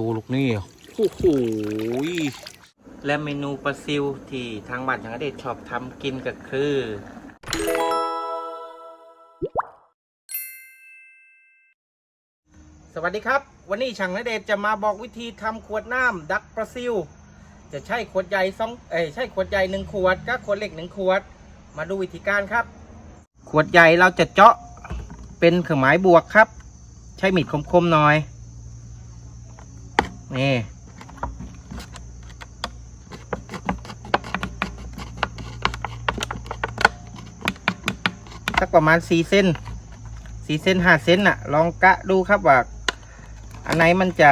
ดูลูกนี่โอ้โหและเมนูปลาซิวที่ทางบ้านทางอเดชชอบทำกินก็คือสวัสดีครับ วันนี้ช่างนเดชจะมาบอกวิธีทำขวดน้ำดักปลาซิว จะใช้ขวดใหญ่สองเอ้ยใช้ขวดใหญ่หนึ่งขวดกับขวดเล็กหนึ่งขวด มาดูวิธีการครับ ขวดใหญ่เราจะเจาะเป็นเครื่องหมายบวกครับ ใช้มีดคมๆหน่อย นี่สักประมาณสี่เส้นสี่เส้นห้าเส้นน่ะ ลองกะดูครับว่า อันไหนมันจะ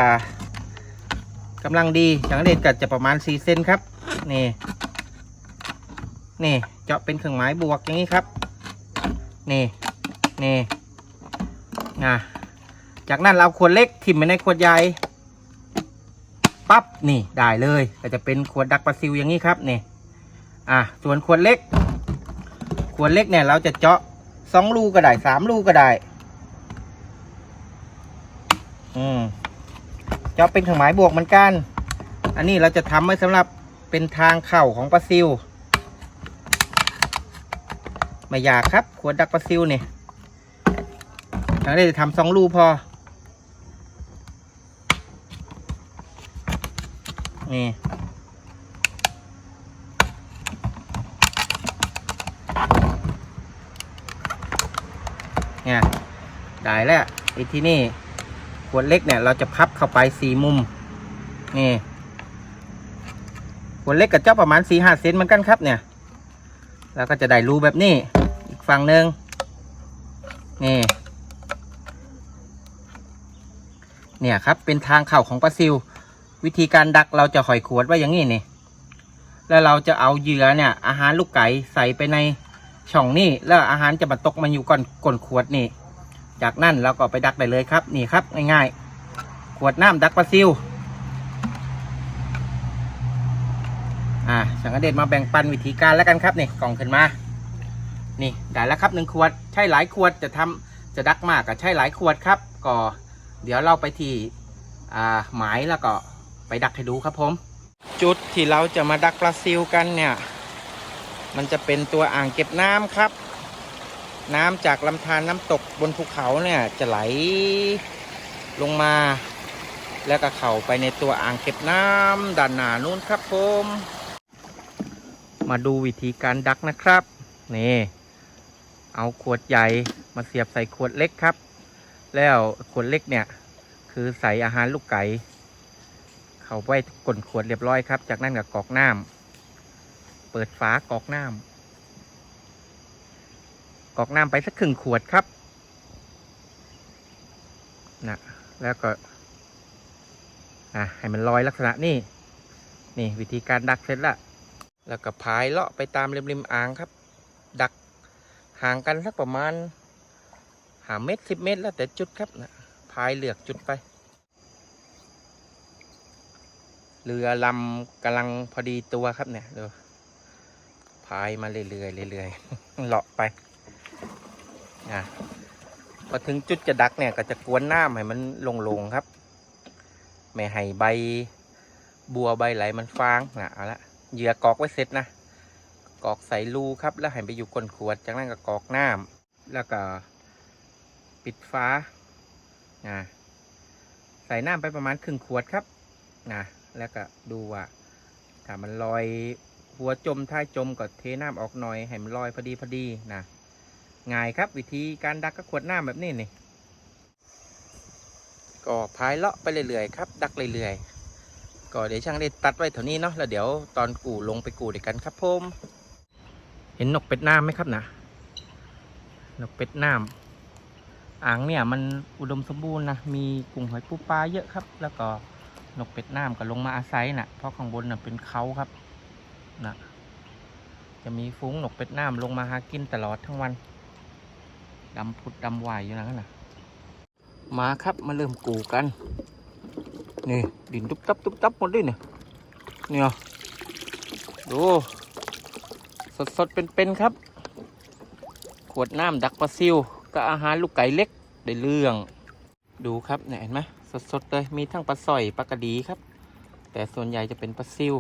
กำลังดีอย่างเด็ดก็จะประมาณสี่เส้นครับ นี่ นี่เจาะเป็นเครื่องหมายบวกอย่างนี้ครับ นี่ นี่นะจากนั้นเราขวดเล็กทิ่มไปในขวดใหญ่ ปั๊บนี่ได้เลย ก็จะเป็นขวดดักปลาซิวอย่างนี้ครับนี่อะส่วนขวดเล็ก ขวดเล็กเนี่ยเราจะเจาะสองรูก็ได้สามรูก็ได้ อืมเจาะเป็นเครื่องหมายบวกเหมือนกัน อันนี้เราจะทำไว้สำหรับเป็นทางเข้าของปลาซิวไม่อยากครับ ขวดดักปลาซิวเนี่ยทางนี้จะทำสองรูพอ นี่เนี่ยได้แล้วไอ้ที่นี่ขวดเล็กเนี่ยเราจะพับเข้าไปสี่มุมนี่ขวดเล็กกับเจ้าประมาณสี่ห้าเซนเหมือนกันครับเนี่ยแล้วก็จะได้รูแบบนี้อีกฝั่งหนึ่งนี่เนี่ยครับเป็นทางเข้าของปลาซิว วิธีการดักเราจะหอยขวดไว้อย่างนี้นี่ แล้วเราจะเอาเหยื่อเนี่ย อาหารลูกไก่ใส่ไปในช่องนี่แล้วอาหารจะมาตกมาอยู่ก่อนก้นขวดนี่ จากนั้นเราก็ไปดักได้เลยครับ นี่ครับ ง่ายๆ ขวดน้ำดักปลาซิวอ่าสังเดชมาแบ่งปันวิธีการแล้วกันครับนี่กล่องขึ้นมา นี่ได้แล้วครับหนึ่งขวดใช้หลายขวดจะทำจะดักมากกับใช้หลายขวดครับ ก็เดี๋ยวเราไปที่อ่าหมายแล้วก็ ไปดักให้ดูครับผม จุดที่เราจะมาดักปลาซิวกันเนี่ย มันจะเป็นตัวอ่างเก็บน้ำครับ น้ำจากลำธารน้ำตกบนภูเขาเนี่ยจะไหลลงมา แล้วก็เข้าไปในตัวอ่างเก็บน้ำด้านหน้านู้นครับผมมาดูวิธีการดักนะครับ นี่ เอาขวดใหญ่มาเสียบใส่ขวดเล็กครับ แล้วขวดเล็กเนี่ย คือใส่อาหารลูกไก่ เขาไว้ก้นขวดเรียบร้อยครับ จากนั้นก็กอกน้ำเปิดฝากอกน้ำกอกน้ำไปสักครึ่งขวดครับนะแล้วก็อะให้มันลอยลักษณะนี่นี่วิธีการดักเสร็จละแล้วก็พายเลาะไปตามริมๆอ่างครับ ดักห่างกันสักประมาณหาเมตรสิบเมตรแล้วแต่จุดครับนะพายเลือกจุดไป เรือลำกำลังพอดีตัวครับเนี่ยดูพายมาเรื่อยๆเรื่อยๆเลาะไปนะพอถึงจุดจะดักเนี่ยก็จะกวนน้ำให้มันลงๆครับ ไม่ให้ใบบัวใบไหลมันฟางนะเอาละเหยื่อกอกไว้เสร็จนะกอกใส่รูครับ แล้วให้ไปอยู่ก้นขวด จากนั้นก็กอกน้ำแล้วก็ปิดฟ้านะใส่น้ำไปประมาณครึ่งขวดครับนะ แล้วก็ดูว่าถ้ามันลอยหัวจมท้ายจมก็เทน้ำออกหน่อยให้มันลอยพอดีพอดีนะง่ายครับวิธีการดักก็ขวดน้ำแบบนี้นี่ก็พายเลาะไปเรื่อยๆครับ ดักเรื่อยๆก็เดี๋ยวช่างได้ตัดไว้เท่านี้เนาะแล้วเดี๋ยวตอนกูลงไปกูด้วยกันครับผมเห็นนกเป็ดน้ำไหมครับนะนกเป็ดน้ำอ่างเนี่ยมันอุดมสมบูรณ์นะมีกุ้งหอยปูปลาเยอะครับ แล้วก็ นกเป็ดน้ำก็ลงมาอาศัยนะ่ะ เพราะข้างบนน่ะเป็นเขาครับนะจะมีฟุ้งนกเป็ดน้ำลงมาหากินตลอดทั้งวันดำผุดดำวายอยู่นะน่ะมาครับมาเริ่มกูกัน นี่ดินตุ๊บตับตุ๊บตับหมดด้วยเนี่ยเนี่ยดู สดสดๆเป็นๆครับ ขวดน้ำดักปลาซิวกับอาหารลูกไก่เล็กได้เรื่อง ดูครับเนี่ยเห็นไหม สดๆเลยมีทั้งปลาสร้อยปลากระดีครับ แต่ส่วนใหญ่จะเป็นปลาซิว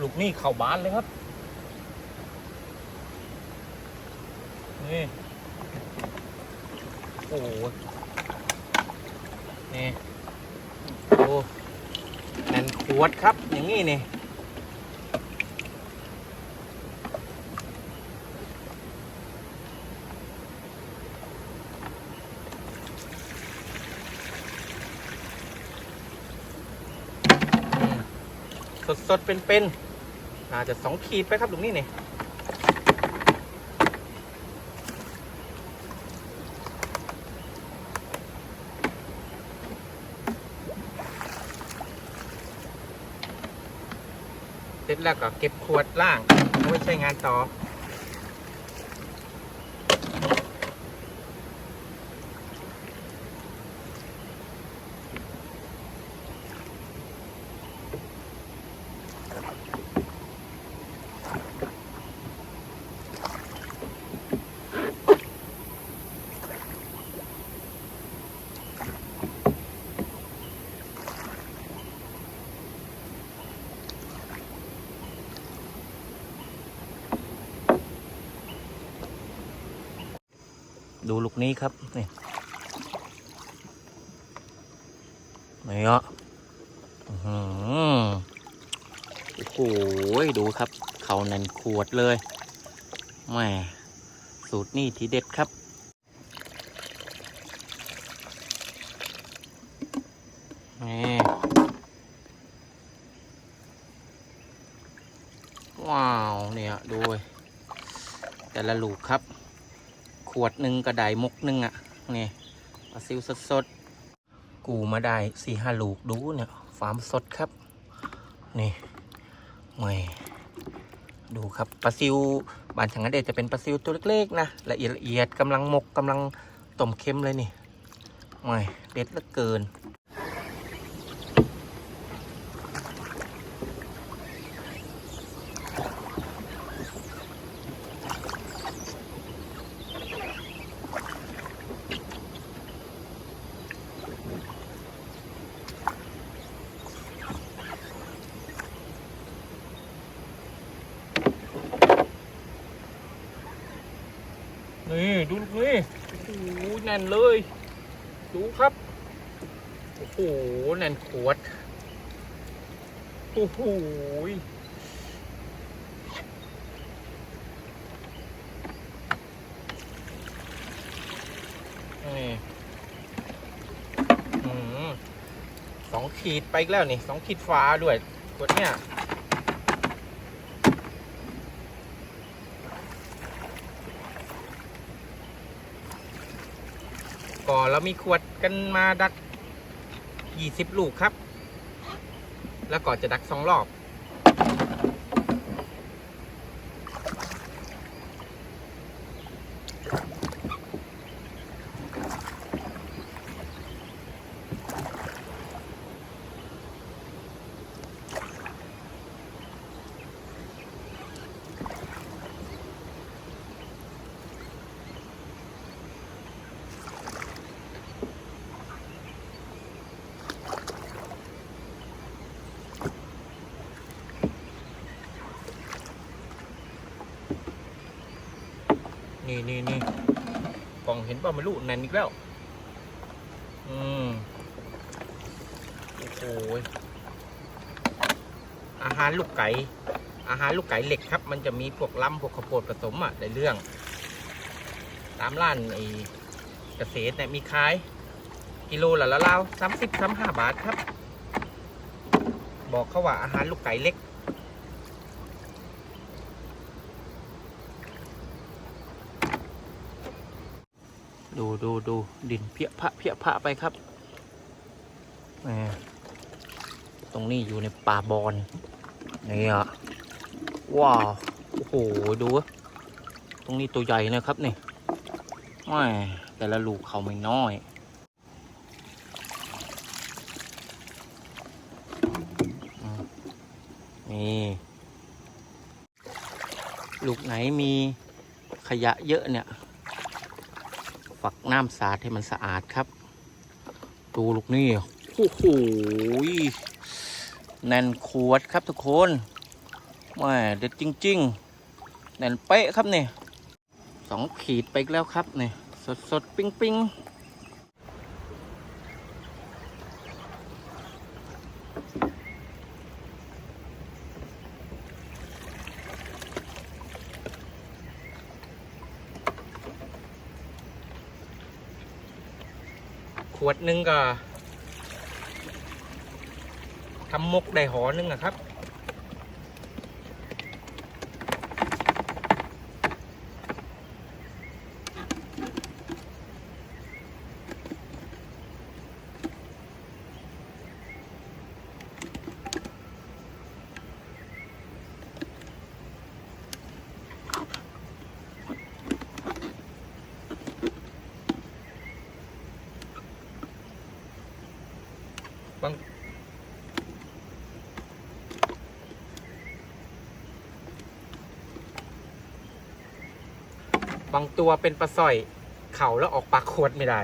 ลูกนี่เข่าบ้านเลยครับ นี่ โอ้โหนี่โอ้แน่นขวดครับอย่างนี้นี่ สดๆเป็นๆน่าจะสองขีดไปครับลุงนี่นี่เสร็จแล้วก็เก็บขวดล่างเอาไว้ใช้งานต่อ ดูลูกนี้ครับ นี่นี่อะอื้อหือโอ้โหดูครับ เขาแน่นขวดเลยแหม่สูตรนี่ทีเด็ดครับนี่ว้าว เนี่ยดูแต่ละลูกครับ ขวดหนึ่งกระไดมุกหนึ่งอะ่ะนี่ปลาซิวสดสดๆ กูมาได้สี่ห้าลูกดูเนี่ยฟาร์มสดครับ นี่ไม่ดูครับปลาซิวบานฉังกะเดชจะเป็นปลาซิวตัวเล็กๆนะละเอียดละเอียดกำลังมกกำลังต้มเค็มเลยนี่ไม่เด็ดเหลือเกินดูนี่โอ้โหแน่นเลย ดูครับ โอ้โห แน่นขวด โอ้โหนี่สองขีดไปแล้วนี่สองขีดฟ้าด้วยขวดเนี่ย ก็เรามีขวดกันมาดัก 20 ลูกครับ แล้วก็จะดักสองรอบ นี่นี่นี่กล่องเห็นป่ะไม่รู้แน่นอีกแล้ว อืมโอ้โหยอาหารลูกไก่ อาหารลูกไก่เหล็กครับ มันจะมีพวกล้ำพวกข้าวโพดผสมอะในเรื่อง ตามร้านไอ้เกษตรเนี่ยมีขาย กิโลละละเล่าสามสิบสามห้าบาทครับ บอกเขาว่าอาหารลูกไก่เล็ก ดูดูดูดินเพียพะเพียพะไปครับตรงนี้อยู่ในป่าบอนนี่อะว้าวโอ้โหดู ตรงนี้ตัวใหญ่นะครับนี่แหมแต่ละลูกเขาไม่น้อยนี่ลูกไหนมีขยะเยอะเนี่ย ฝักน้ำสาดให้มันสะอาดครับ ดูลูกนี่โอ้โหแน่นขวดครับทุกคนแหม่เด็ดจริง ๆ แน่นเป๊ะครับเนี่ยสองขีดไปแล้วครับเนี่ยสดสดๆปิ้งปิ้ วดหนึ่งก็ทำมกได้หอหนึงอะครับ บางตัวเป็นปลาสร้อย เข่าแล้วออกปากขวดไม่ได้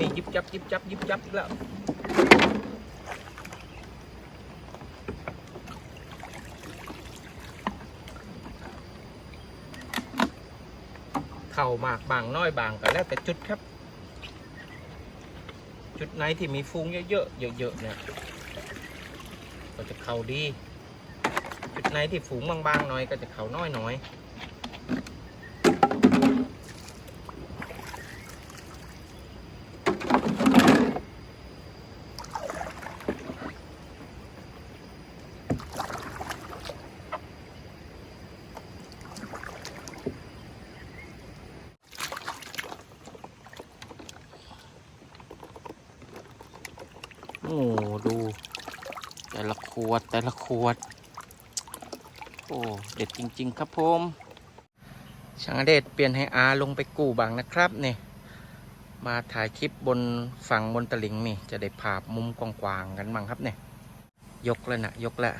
นี่ยิบจับยิบจับยิบจับอีกแล้วเข่ามากบางน้อยบางก็แล้วแต่จุดครับ จุดไหนที่มีฟูงเยอะๆเยอะๆเนี่ยก็จะเข่าดี จุดไหนที่ฝูงบางๆหน่อยก็จะเข่าน้อยห อยโอ้ดู แต่ละขวดแต่ละขวด โอ้ เด็ดจริง ๆ ครับผมช่างเดชเปลี่ยนให้อาลงไปกู้บางนะครับเนี่ยมาถ่ายคลิปบนฝั่งบนตลิ่งนี่ จะได้ภาพมุมกว้างๆกันบ้างครับเนี่ยยกแล้วนะยกแล้ว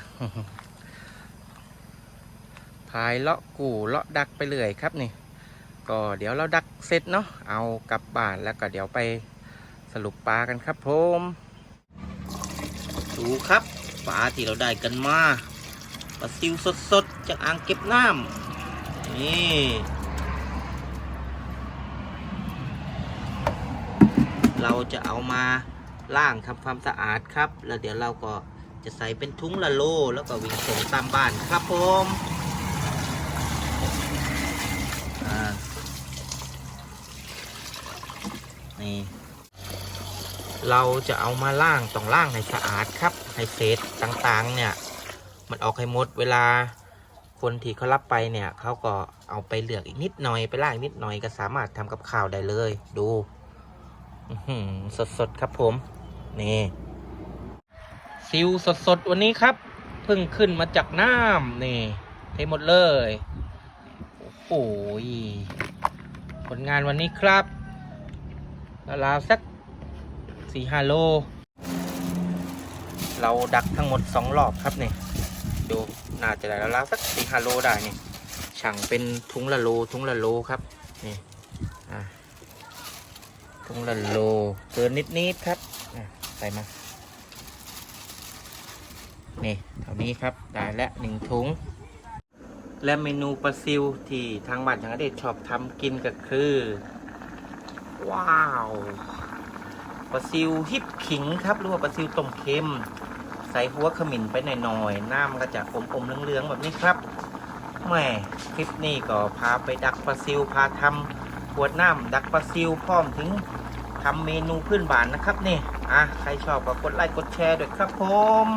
พายเลาะกู่เลาะดักไปเรื่อยครับนี่ ก็เดี๋ยวเราดักเสร็จเนาะเอากลับบ้านแล้วก็เดี๋ยวไปสรุปปลากันครับผม ดูครับปลาที่เราได้กันมาปลาซิวสดๆจากอ่างเก็บน้ำนี่เราจะเอามาล่างทำความสะอาดครับ แล้วเดี๋ยวเราก็จะใส่เป็นทุ้งละโล แล้วก็วิ่งส่งตามบ้านครับผมนี่ เราจะเอามาล่างต้องล่างให้สะอาดครับให้เศษต่างๆ เนี่ย มันออกให้หมดเวลาคนที่เขารับไปเนี่ยเขาก็เอาไปเหลือกอีกนิดหน่อยไปล่างนิดหน่อยก็สามารถทำกับข้าวได้เลย ดูสดๆครับผม นี่ซิวสดๆวันนี้ครับเพิ่งขึ้นมาจากน้ำนี่เทหมดเลยโอ้โหผลงานวันนี้ครับราวสัก สี่ห้าโล เราดักทั้งหมดสองรอบครับเนี่ยดูน่าจะได้แล้วสักสี่ห้าโลได้นี่ช่างเป็นทุงละโลทุงละโลครับนี่อะทุงละโลเกินนิดนิดครับใส่มานี่เท่านี้ครับได้แล้วหนึ่งถุง และเมนูปลาซิวที่ทางบ้านทางอเดชชอบทำกินก็คือ ว้าว ปลาซิวฮิปขิงครับ หรือว่าปลาซิวต้มเค็ม ใส่หัวขมิ้นไปหน่อยๆ น้ำก็จะอมๆเหลืองๆแบบนี้ครับแหม่คลิปนี้ก็พาไปดักปลาซิวพาทำขวดน้ำดักปลาซิวพร้อมถึงทำเมนูพื้นบ้านนะครับนี่อะใครชอบก็กดไลค์กดแชร์ด้วยครับผม